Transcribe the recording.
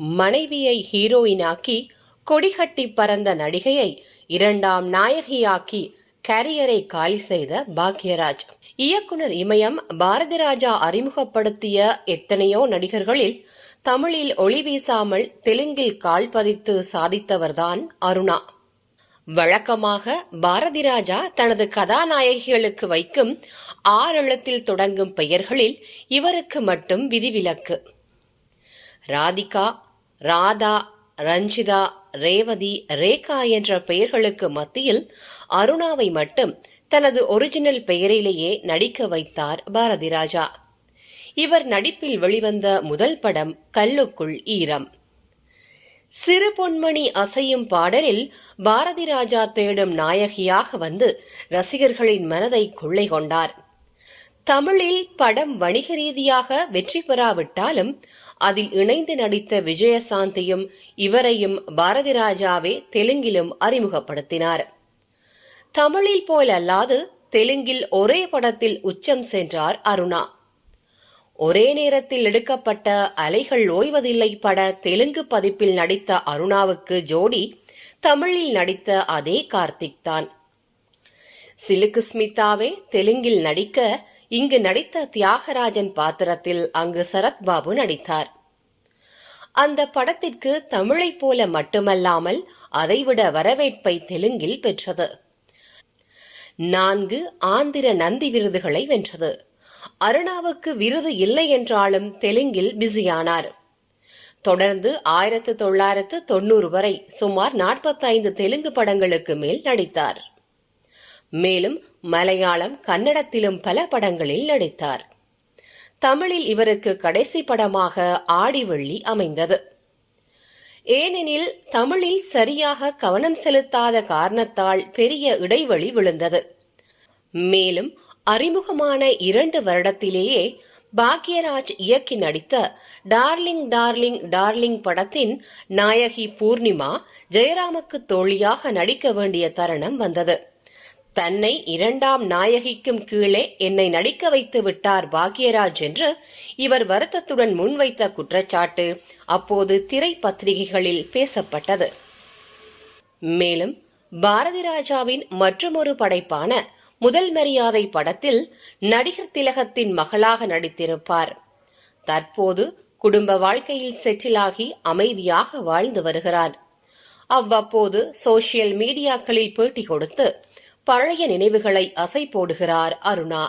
மனைவியை ஹீரோயினாக்கி கொடிகட்டி பறந்த நடிகையை இரண்டாம் நாயகியாக்கி கேரியரை காலி செய்த பாக்யராஜ். இயக்குனர் இமயம் பாரதி ராஜா அறிமுகப்படுத்திய எத்தனையோ நடிகர்களில் தமிழில் ஒளி வீசாமல் தெலுங்கில் கால் பதித்து சாதித்தவர்தான் அருணா. வழக்கமாக பாரதி ராஜா தனது கதாநாயகிகளுக்கு வைக்கும் ஆறெழுத்தில் தொடங்கும் பெயர்களில் இவருக்கு மட்டும் விதிவிலக்கு. ராதிகா ராதா ரஞ்சிதா ரேவதி ரேகா என்ற பெயர்களுக்கு மத்தியில் அருணாவை மட்டும் தனது ஒரிஜினல் பெயரிலேயே நடிக்க வைத்தார் பாரதி ராஜா இவர் நடிப்பில் வெளிவந்த முதல் படம் கல்லுக்குள் ஈரம். சிறு பொன்மணி அசையும் பாடலில் பாரதி ராஜா தேடும் நாயகியாக வந்து ரசிகர்களின் மனதை கொள்ளை கொண்டார். தமிழில் படம் வணிக ரீதியாக வெற்றி பெறாவிட்டாலும் அதில் இணைந்து நடித்த விஜயசாந்தியும் இவரையும் பாரதி ராஜாவே தெலுங்கிலும் அறிமுகப்படுத்தினார். தமிழில் போல் அல்லாது தெலுங்கில் ஒரே படத்தில் உச்சம் சென்றார் அருணா. ஒரே நேரத்தில் எடுக்கப்பட்ட அலைகள் ஓய்வதில்லை பட தெலுங்கு பதிப்பில் நடித்த அருணாவுக்கு ஜோடி தமிழில் நடித்த அதே கார்த்திக் தான். சிலுக்கு ஸ்மிதாவே தெலுங்கில் நடிக்க இங்கு நடித்த தியாகராஜன் பாத்திரத்தில் அங்கு சரத்பாபு நடித்தார். அந்த படத்திற்கு தமிழைப் போல மட்டுமல்லாமல் அதைவிட வரவேற்பை தெலுங்கில் பெற்றது. நான்கு ஆந்திர நந்தி விருதுகளை வென்றது. அருணாவுக்கு விருது இல்லை என்றாலும் தெலுங்கில் பிஸியானார். தொடர்ந்து ஆயிரத்து தொள்ளாயிரத்து தொண்ணூறு வரை சுமார் நாற்பத்தைந்து தெலுங்கு படங்களுக்கு மேல் நடித்தார். மேலும் மலையாளம் கன்னடத்திலும் பல படங்களில் நடித்தார். தமிழில் இவருக்கு கடைசி படமாக ஆடிவள்ளி அமைந்தது. ஏனெனில் தமிழில் சரியாக கவனம் செலுத்தாத காரணத்தால் பெரிய இடைவெளி விழுந்தது. மேலும் அறிமுகமான இரண்டு வருடத்திலேயே பாக்யராஜ் இயக்கி நடித்த டார்லிங் டார்லிங் டார்லிங் படத்தின் நாயகி பூர்ணிமா ஜெயராமுக்கு தோழியாக நடிக்க வேண்டிய தருணம் வந்தது. தன்னை இரண்டாம் நாயகிக்கும் கீழே என்னை நடிக்க வைத்து விட்டார் பாக்யராஜ் என்று இவர் வருத்தத்துடன் முன்வைத்த குற்றச்சாட்டு அப்போது திரை பத்திரிகைகளில் பேசப்பட்டது. மேலும் பாரதி ராஜாவின் மற்றுமொரு படைப்பான முதல் மரியாதை படத்தில் நடிகர் திலகத்தின் மகளாக நடித்திருப்பார். தற்போது குடும்ப வாழ்க்கையில் செட்டிலாகி அமைதியாக வாழ்ந்து வருகிறார். அவ்வப்போது சோசியல் மீடியாக்களில் பேட்டி கொடுத்து பழைய நினைவுகளை அசை போடுகிறார் அருணா.